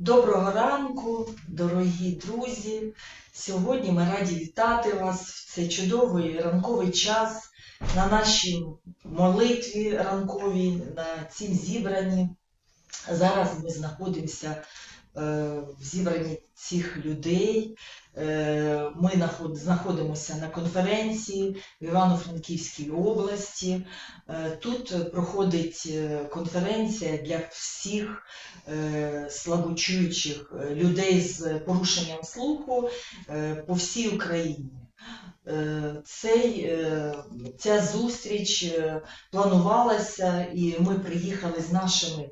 Доброго ранку, дорогі друзі. Сьогодні ми раді вітати вас в цей чудовий ранковий час на нашій молитві ранковій, на цім зібранні. Зараз ми знаходимося в зібранні цих людей. Е, Ми знаходимося на конференції в Івано-Франківській області. Е, Тут проходить е, конференція для всіх е, слабочуючих е, людей з порушенням слуху е, по всій Україні. Е, Цей, е, ця зустріч е, планувалася, і ми приїхали з нашими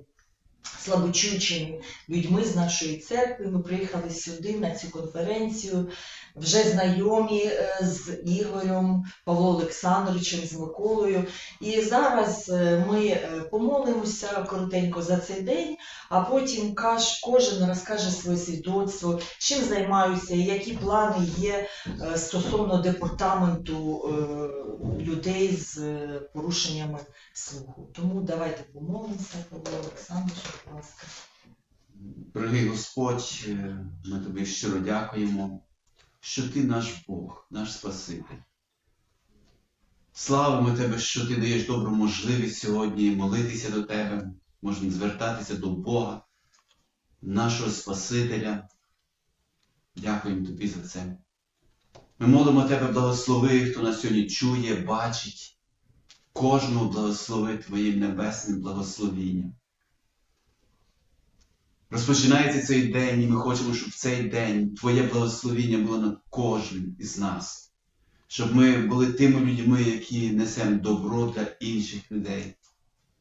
слабочуючими людьми з нашої церкви. Ми приїхали сюди на цю конференцію, вже знайомі е, з Ігорем Павлом Олександровичем, з Миколою. І зараз е, ми е, помолимося коротенько за цей день, а потім кожен розкаже своє свідоцтво, чим займаюся, які плани є стосовно департаменту людей з порушеннями слуху. Тому давайте помолимося, Павло Олександрович, будь ласка. Дорогий Господь, ми тобі щиро дякуємо, що ти наш Бог, наш Спаситель. Славимо Тебе, що ти даєш добру можливість сьогодні молитися до Тебе, можна звертатися до Бога, нашого Спасителя. Дякуємо Тобі за це. Ми молимо Тебе, благослови, хто нас сьогодні чує, бачить, кожного благослови Твоїм небесним благословінням. Розпочинається цей день, і ми хочемо, щоб в цей день Твоє благословіння було над кожним із нас, щоб ми були тими людьми, які несемо добро для інших людей.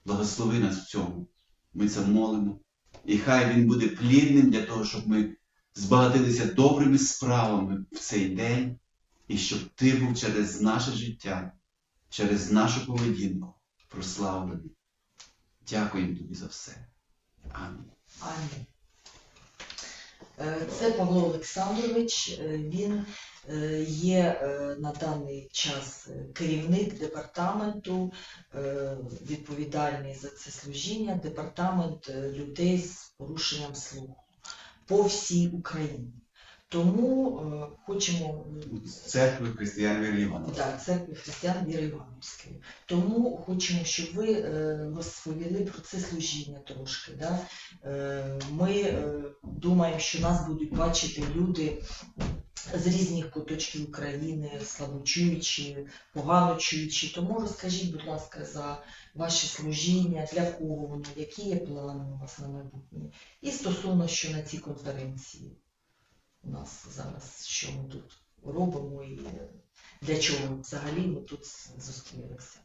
Благослови нас в цьому. Ми це молимо. І хай він буде плідним для того, щоб ми збагатилися добрими справами в цей день, і щоб ти був через наше життя, через нашу поведінку прославлений. Дякуємо тобі за все. Амінь. Амінь. Е, Це Павло Олександрович. Е, Він е, є на даний час керівник департаменту, відповідальний за це служіння, департамент людей з порушенням слуху по всій Україні. Тому е, хочемо церкви християн віри Івана. Так, церкви християн віри Івановської. Тому хочемо, щоб ви е, розповіли про це служіння трошки. Да? Е, ми е, думаємо, що нас будуть бачити люди з різних куточків України, слабочуючі, погано чуючі. Тому розкажіть, будь ласка, за ваше служіння, для кого воно, які є плани у вас на майбутнє. І стосовно, що на цій конференції у нас зараз, що ми тут робимо і для чого взагалі ми тут зустрілися.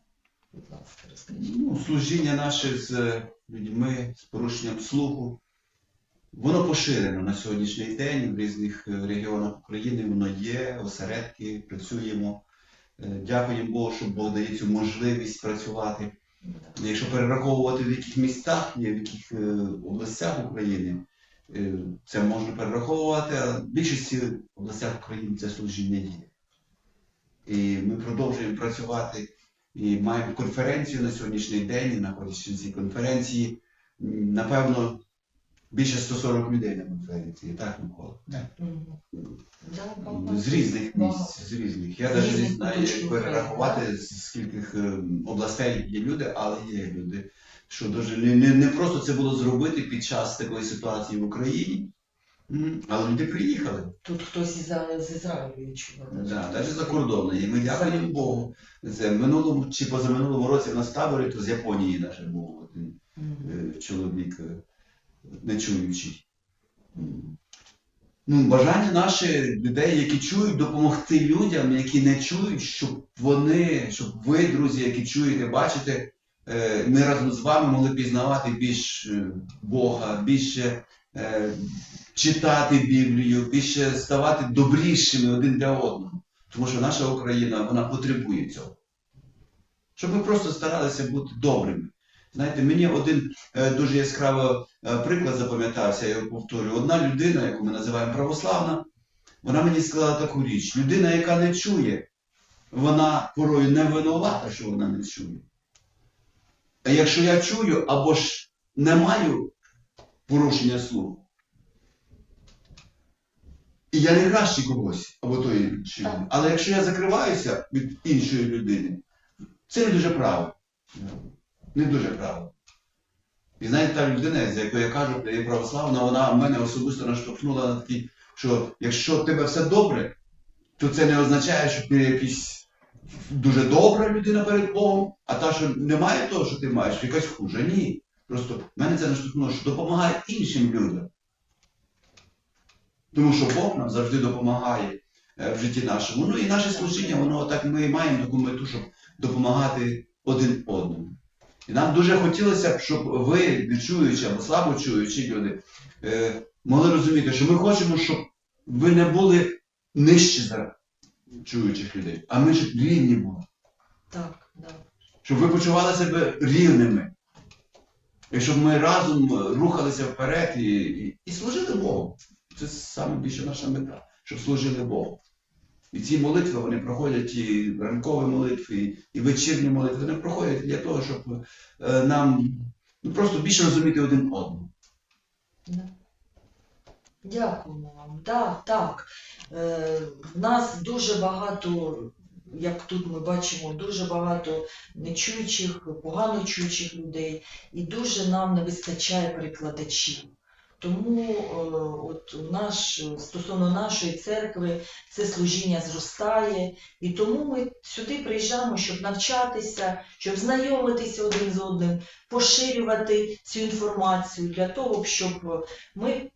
Будь ласка, розкажіть. Ну, служіння наше з людьми з порушенням слуху, воно поширено на сьогоднішній день в різних е, регіонах України. Воно є, осередки, працюємо. Е, Дякуємо Богу, що Бог дає цю можливість працювати. Якщо перераховувати в яких містах є, в яких е, областях України, е, це можна перераховувати, а в більшості областях України це служіння є. І ми продовжуємо працювати і маємо конференцію на сьогоднішній день, і знаходячись на цій конференції, напевно, більше 140 людей на конференції, так, Микола? З різних місць, з різних. Я навіть не знаю, як перерахувати, з скільких е, областей є люди, але є люди. Що дуже не, не, не просто це було зробити під час такої ситуації в Україні, але люди приїхали. Тут хтось із, з Ізраїлю. Да, навіть за кордону. І ми дякуємо Богу. Це минулому чи позаминулому році в нас таборі, то з Японії наш був один Мгм. е, чоловік е, нечуючий. Ну, бажання наше людей, які чують, допомогти людям, які не чують, щоб вони, щоб ви, друзі, які чуєте, бачите, ми разом з вами могли пізнавати більш е, Бога, більше е, читати Біблію, більше ставати добрішими один для одного. Тому що наша Україна вона потребує цього. Щоб ми просто старалися бути добрими. Знаєте, мені один е, дуже яскраво е, приклад запам'ятався, я його повторюю. Одна людина, яку ми називаємо православна, вона мені сказала таку річ: людина, яка не чує, вона порою не винувата, що вона не чує. А якщо я чую або ж не маю порушення слуху, І я не кращий когось або тої чи Але якщо я закриваюся від іншої людини, це не дуже право. Не дуже право. І знаєте, та людина, з якою я кажу, що є православна, вона мене особисто наштовхнула на такий, що якщо в тебе все добре, то це не означає, що ти якийсь дуже добра людина перед Богом, а та, що немає того, що ти маєш, якась хуже. Ні. Просто мене це наштовхнуло, що допомагає іншим людям. Тому що Бог нам завжди допомагає е, в житті нашому. Ну і наше служіння, воно так ми маємо таку мету, щоб допомагати один одному. І нам дуже хотілося б, щоб ви, не чуючі або слабо чуючі люди, е, могли розуміти, що ми хочемо, щоб ви не були нижчі за чуючих людей, а ми щоб рівні були. Так, да. Щоб ви почували себе рівними. І щоб ми разом е, рухалися вперед і, і, і служили Богу. Це саме більше наша мета, щоб служили Богу. І ці молитви вони проходять і ранкові молитви, і, і вечірні молитви. Вони проходять для того, щоб е, нам ну, просто більше розуміти один одного. Дякуємо вам. Да, так. Е, в нас дуже багато, як тут ми бачимо, дуже багато нечуючих, погано чуючих людей, і дуже нам не вистачає перекладачів. Тому е, от наш, стосовно нашої церкви це служіння зростає, і тому ми сюди приїжджаємо, щоб навчатися, щоб знайомитися один з одним, поширювати цю інформацію для того, щоб ми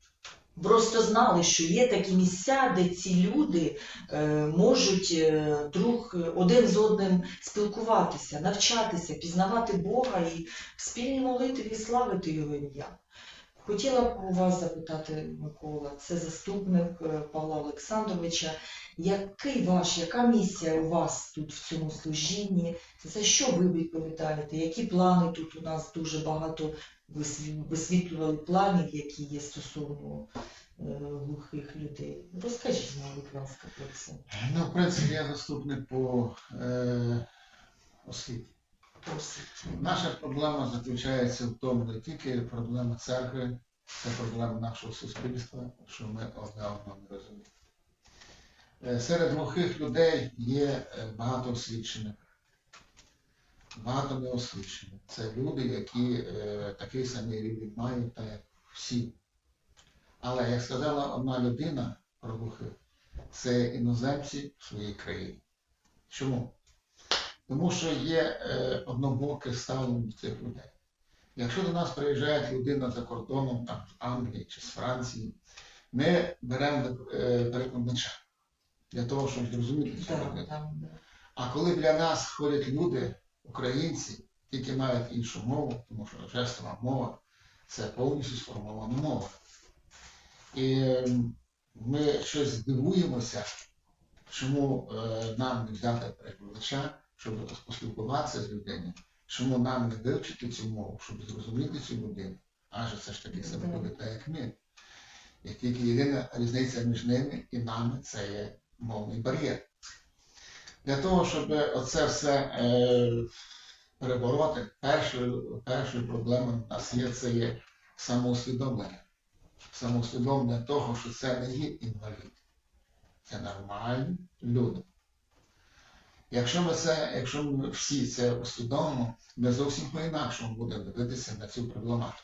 просто знали, що є такі місця, де ці люди е, можуть е, друг один з одним спілкуватися, навчатися, пізнавати Бога і в спільній молитві славити його ім'я. Хотіла б у вас запитати, Микола, це заступник е, Павла Олександровича. Який ваш, яка місія у вас тут в цьому служінні? За що ви відповідаєте? Які плани тут у нас дуже багато висвітлювали планів, які є стосовно е, глухих людей? Розкажіть нам, будь ласка, про це. Ну, в принципі, я заступник по е, освіті. Наша проблема заключається в тому, не тільки проблема церкви, це проблема нашого суспільства, що ми одне одного не розуміємо. Е, Серед глухих людей є е, багато освічених, багато неосвічених. Це люди, які е, такий самий рівень мають, так як всі. Але, як сказала одна людина про глухих, це іноземці в своїй країні. Чому? Тому що є е, однобоке ставлення до цих людей. Якщо до нас приїжджає людина за кордоном, там, з Англії чи з Франції, ми беремо е, перекладача для того, щоб зрозуміти цю людину. А коли для нас ходять люди, українці, які мають іншу мову, тому що жестова мова це повністю сформована мова. І ем, ми щось дивуємося, чому е, нам не взяти перекладача, щоб поспілкуватися з людиною, чому нам не вивчити цю мову, щоб зрозуміти цю людину. Адже це ж таки себе так, як ми. І тільки єдина різниця між ними і нами це є мовний бар'єр. Для того, щоб оце все е, перебороти, першою, першою проблемою в нас є це є самоусвідомлення. Самоусвідомлення того, що це не є інвалід. Це нормальні люди. Якщо ми це, якщо ми всі це усвідомимо, ми зовсім по-інакшому будемо дивитися на цю проблематику.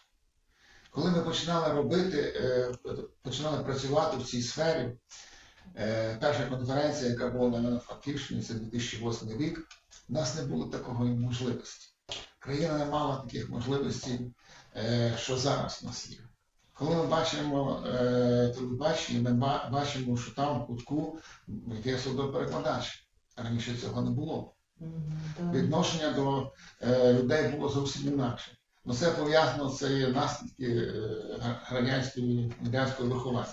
Коли ми починали робити, е, починали працювати в цій сфері, Перша конференція, яка була на Фактивщині, це 2008 рік, у нас не було такої можливості. Країна не мала таких можливостей, е, що зараз у нас є. Коли ми бачимо е, телебачення, ми бачимо, що там в кутку є судоперекладач. Раніше цього не було. Відношення до е, людей було зовсім інакше. Ну це пов'язано, це є наслідки е, радянської, виховання.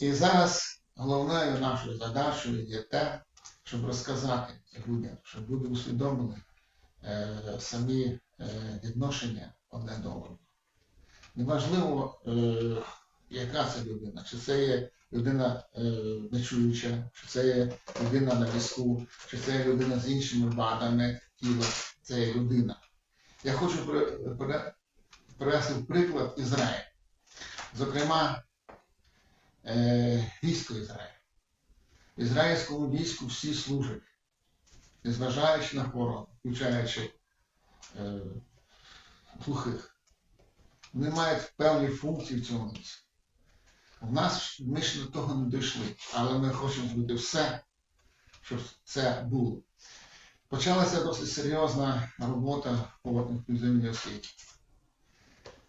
І зараз головною нашою задачею є те, щоб розказати людям, щоб люди усвідомили е, самі е, відношення одне до одного. Неважливо, е, яка це людина, чи це є людина е, нечуюча, чи це є людина на візку, чи це є людина з іншими вадами тіла, це є людина. Я хочу при- при- привести приклад Ізраїль. Зокрема, е, військо Ізраїлю. Ізраїльському війську всі служать, незважаючи на хворобу, включаючи е, глухих. Вони мають певні функції в цьому місці. У нас ми ще до того не дійшли, але ми хочемо зробити все, щоб це було. Почалася досить серйозна робота по підземній освіті.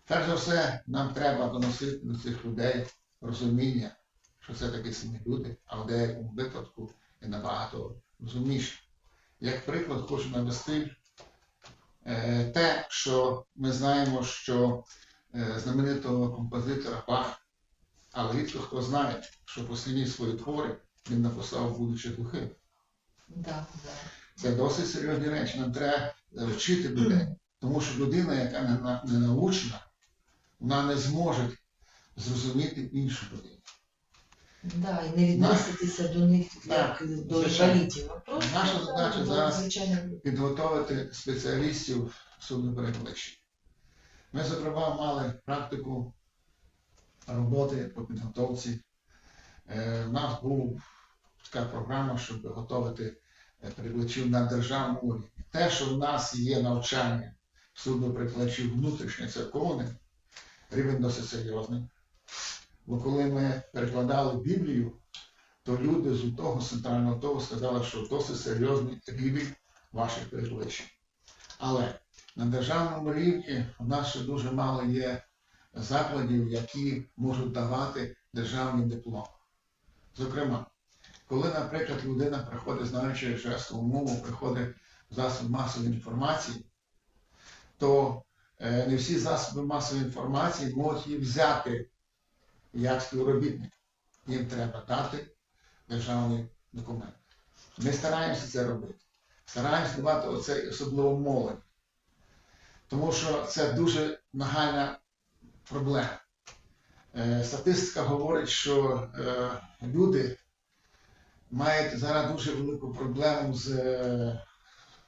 Перш за все, нам треба доносити до цих людей розуміння, що це такі самі люди, а в деякому випадку і набагато розумніше. Як приклад хочу навести е, те, що ми знаємо, що е, знаменитого композитора Бах, але рідко хто знає, що останні свої твори він написав, будучи глухим. Да, да. Це досить серйозні речі. Нам треба е, вчити людей. Тому що людина, яка не, на- не научена, вона не зможе зрозуміти іншу людину. Да, і не відноситися до них як до інвалідів. Наша задача зараз звичайних людей. Підготовити спеціалістів судноперекладачів. Ми, зокрема, мали практику роботи по підготовці. Е, У нас була така програма, щоб готувати е, перекладачів на державному рівні. Те, що в нас є навчання судноперекладачів внутрішньо церковних, рівень досить серйозний. Бо коли ми перекладали Біблію, то люди з того центрального того сказали, що досить серйозний рівень ваших перекладачів. Але на державному рівні у нас ще дуже мало є закладів, які можуть давати державний диплом. Зокрема, коли, наприклад, людина приходить, знаючи жестову мову, приходить в засіб масової інформації, то е, не всі засоби масової інформації можуть її взяти як співробітник. Їм треба дати державний документ. Ми стараємося це робити. Стараємося давати оцей особливо молодь. Тому що це дуже нагальна проблема. Е, Статистика говорить, що е, люди мають зараз дуже велику проблему з е,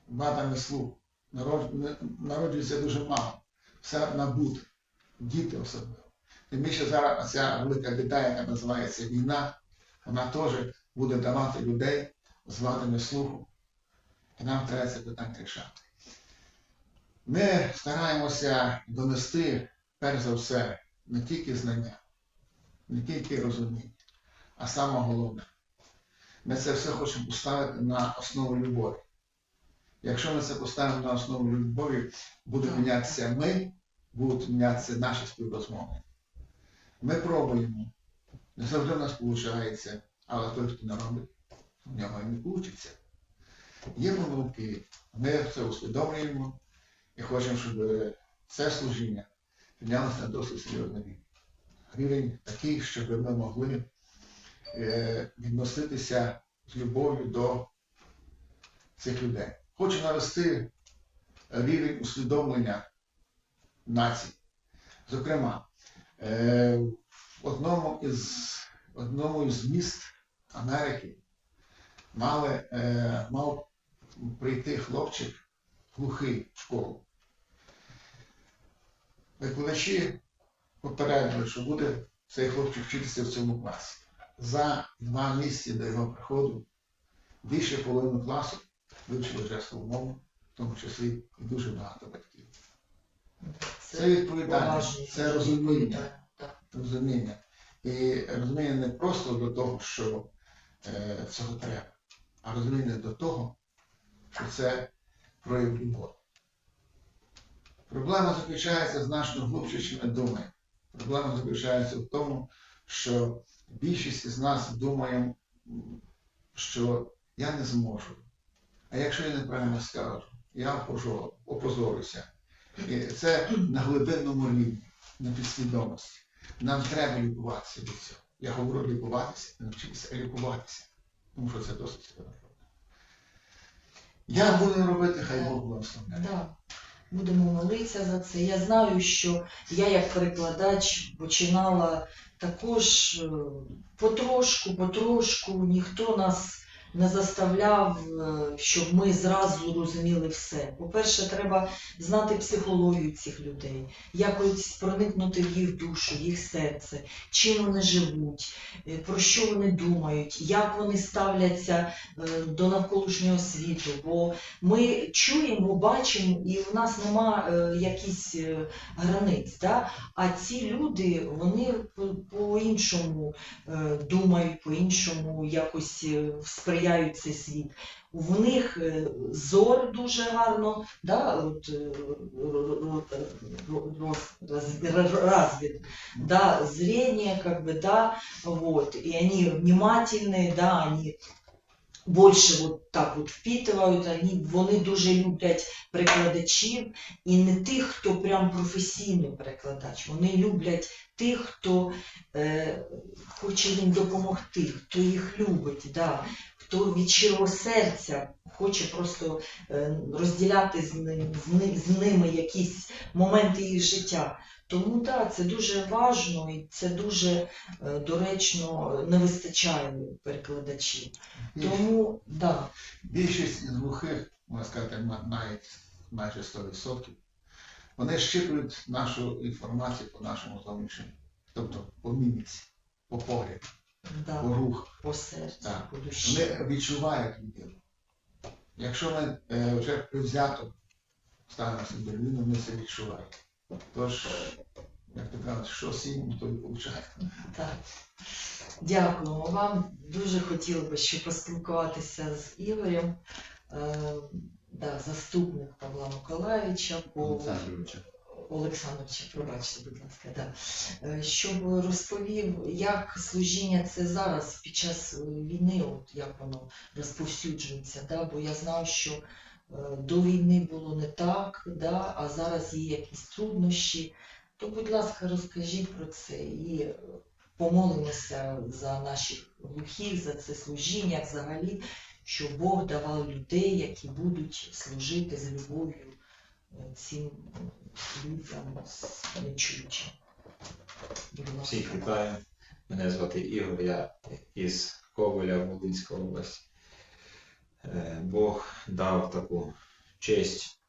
вадами слуху. Народ- Народжується дуже мало. Все набуте. Діти особливо. Тим більше зараз ця велика біда, яка називається війна, вона теж буде давати людей з вадами слуху. І нам треба це питання рішати. Ми стараємося донести, перш за все, не тільки знання, не тільки розуміння, а саме головне. Ми це все хочемо поставити на основу любові. Якщо ми це поставимо на основу любові, буде мінятися ми, будуть мінятися наші співрозмови. Ми пробуємо. Не завжди в нас виходить, але той, хто не робить, в нього і не вийде. Є помилки, ми це усвідомлюємо і хочемо, щоб це служіння піднялося на досить серйозний рівень. Рівень такий, щоб ми могли е, відноситися з любов'ю до цих людей. Хочу навести рівень усвідомлення націй. Зокрема, в одному із, одному із міст Америки мали, е, мав прийти хлопчик глухий в школу. Викладачі попередили, що буде цей хлопчик вчитися в цьому класі. За два місяці до його приходу більше половини класу вивчили жестову мову, в тому числі і дуже багато батьків. Це відповідальність, це розуміння розуміння. І розуміння не просто до того, що е, цього треба, а розуміння до того, що це прояв любові. Проблема заключається значно глибше, ніж ми думаємо. Проблема заключається в тому, що більшість із нас думаємо, м, що я не зможу. А якщо я неправильно скажу, я опозорюся. І це на глибинному рівні, на підсвідомості. Нам треба лікуватися від цього. Я говорю лікуватися, навчитися, лікуватися. Тому що це досить проблема. Я буду робити, хай Бог благословляє. Да. Будемо молитися за це. Я знаю, що я як перекладач починала також е, потрошку, потрошку, ніхто нас не заставляв, е, щоб ми зразу розуміли все. По-перше, треба знати психологію цих людей, якось проникнути в їх душу, їх серце, чим вони живуть, е, про що вони думають, як вони ставляться е, до навколишнього світу. Бо ми чуємо, бачимо, і в нас нема якісь границь. Да? А ці люди вони по- по-іншому думають, по-іншому якось е, сприяють цей світ. В них е, зор дуже гарно, да, от, е, ро- ро- ро- роз- роз- ро- развит, да, зрение, как бы, да, вот, и они внимательные, да, они більше от так от впитывають, вони, вони дуже люблять перекладачів і не тих, хто прям професійний перекладач. Вони люблять тих, хто е, хоче їм допомогти, хто їх любить, да, хто від щирого серця хоче просто е, розділяти з, ним, з, ни- з ними якісь моменти їх життя. Тому так, да, це дуже важливо і це дуже е, доречно не вистачає перекладачів. Тому да, Більшість із глухих, можна сказати, навіть майже 100%, вони щитують нашу інформацію по нашому зовнішньому. Тобто по міміці, по погляду, по да, руху. по серцю, Так. по душі. Вони відчувають людину. Якщо ми е, вже привзято ставимося до людини, ми це відчуваємо. Тож, як то кажуть, що сім, то і виходить. Так. Дякуємо вам. Дуже хотіли би ще поспілкуватися з Ігорем, е, да, заступник Павла Миколаївича по Олександровича. Олександровича, пробачте, будь ласка, да. Е, щоб розповів, як служіння це зараз під час е, війни, от як воно розповсюджується, да? бо я знаю, що е, до війни було не так, да? а зараз є якісь труднощі. То, будь ласка, розкажіть про це і помолимося за наших глухих, за це служіння взагалі, щоб Бог давав людей, які будуть служити з любов'ю цим людям нечуючим. Всіх вітаю. Мене звати Ігор, я із Коваля Волинська область. Е, Бог дав таку честь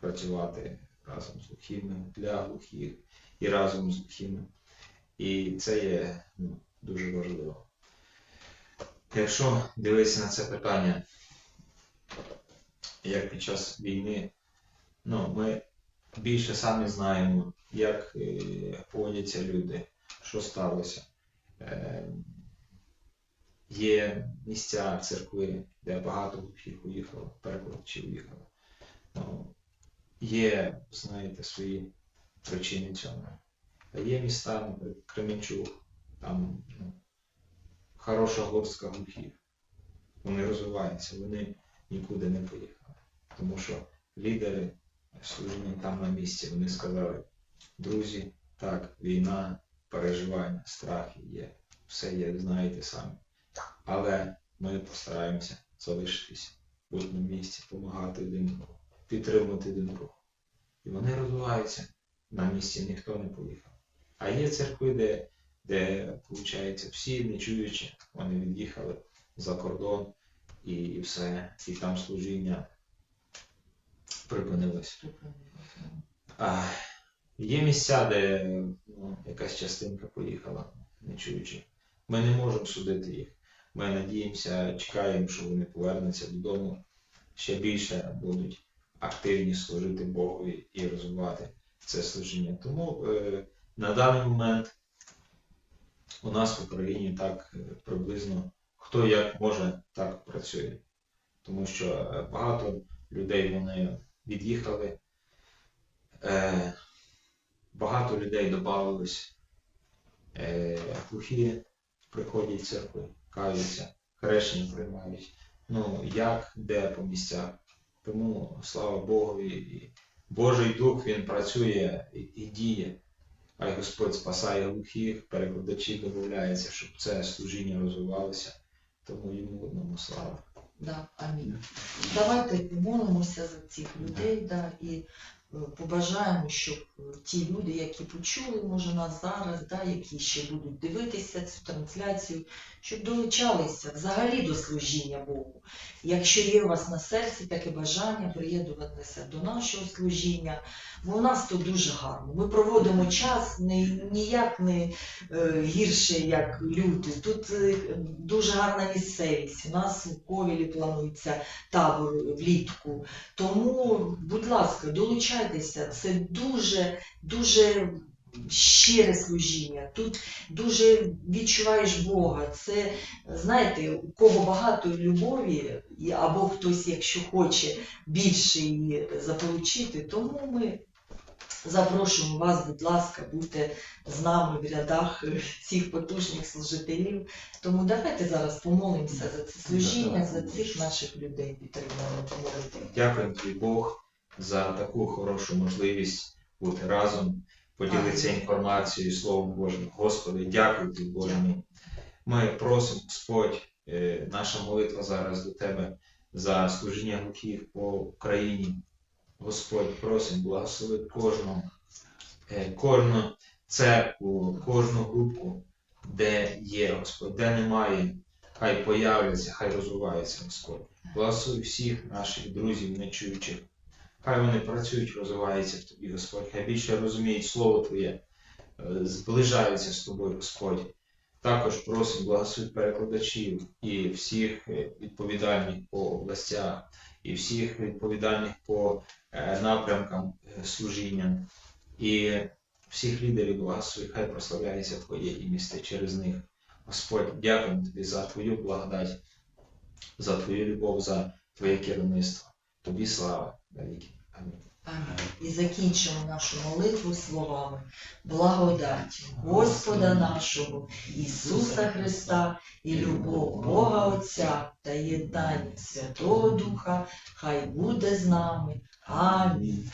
працювати разом з глухими, для глухих і разом з глухими. І це є ну, дуже важливо. Якщо дивитися на це питання, як під час війни, ну, ми більше самі знаємо, як е, поводяться люди, що сталося. Е, є місця, церкви, де багато глухих уїхало, перекладачів уїхало. Ну, є, знаєте, свої причини цьому. А є міста, наприклад, Кременчук, там ну, хороша горстка глухих. Вони розвиваються, вони нікуди не поїхали. Тому що лідери служіння там на місці, вони сказали, друзі, так, війна, переживання, страхи є, все є, знаєте самі. Але ми постараємося залишитись, бути на місці, допомагати один другому, підтримувати один другого. І вони розвиваються. На місці ніхто не поїхав. А є церкви, де, де виходить, всі не чуючи, вони від'їхали за кордон і все, і там служіння припинилось. А, є місця, де ну, якась частинка поїхала, не чуючи. Ми не можемо судити їх. Ми надіємося, чекаємо, що вони повернуться додому, ще більше будуть активні служити Богові і розвивати це служіння. Тому е, на даний момент у нас в Україні так е, приблизно хто як може, так працює. Тому що е, багато людей вони від'їхали. Е, багато людей додавалось. Е, глухі приходять в церкви, каються, хрещення приймають. Ну, як, де по місцях. Тому слава Богу, і Божий Дух Він працює і, і діє. А й Господь спасає глухих, перекладачі додається, щоб це служіння розвивалося. Тому йому одному слава. Да, амінь. Давайте помолимося за цих людей, да, і побажаємо, щоб е, ті люди, які почули, може нас зараз, да, які ще будуть дивитися цю трансляцію, щоб долучалися взагалі до служіння Богу. Якщо є у вас на серці таке бажання приєднуватися до нашого служіння, бо у нас тут дуже гарно. Ми проводимо час не, ніяк не е, гірше, як люди. Тут е, дуже гарна місцевість. У нас у Ковілі планується табор влітку. Тому, будь ласка, долучайтеся. Це дуже, дуже щире служіння. Тут дуже відчуваєш Бога. Це, знаєте, у кого багато любові, або хтось, якщо хоче більше її заполучити, тому ми запрошуємо вас, будь ласка, бути з нами в рядах цих потужних служителів. Тому давайте зараз помолимося за це служіння, за цих наших людей підтримуємо. Дякую тобі, Бог, за таку хорошу можливість бути разом, поділитися інформацією, Словом Божим. Господи, дякую тобі, Боже мій. Ми просимо, Господь, е, наша молитва зараз до Тебе за служіння глухих по Україні. Господь, просимо, благослови кожну, е, кожну церкву, кожну групу, де є, Господь, де немає, хай появляться, хай розвиваються, Господь. Благослови всіх наших друзів, нечуючих. Хай вони працюють, розвиваються в тобі, Господь. Хай більше розуміють Слово Твоє, е, зближаються з тобою, Господь. Також просимо благослови перекладачів і всіх відповідальних по областях, і всіх відповідальних по е, напрямкам е, служіння, і всіх лідерів благослови, хай прославляється Твоє ім'я через них. Господь, дякуємо Тобі за Твою благодать, за Твою любов, за Твоє керівництво. Тобі слава навіки. Амінь. Амінь. І закінчимо нашу молитву словами благодать Господа нашого Ісуса Христа і любов Бога Отця та єднання Святого Духа, хай буде з нами. Амінь.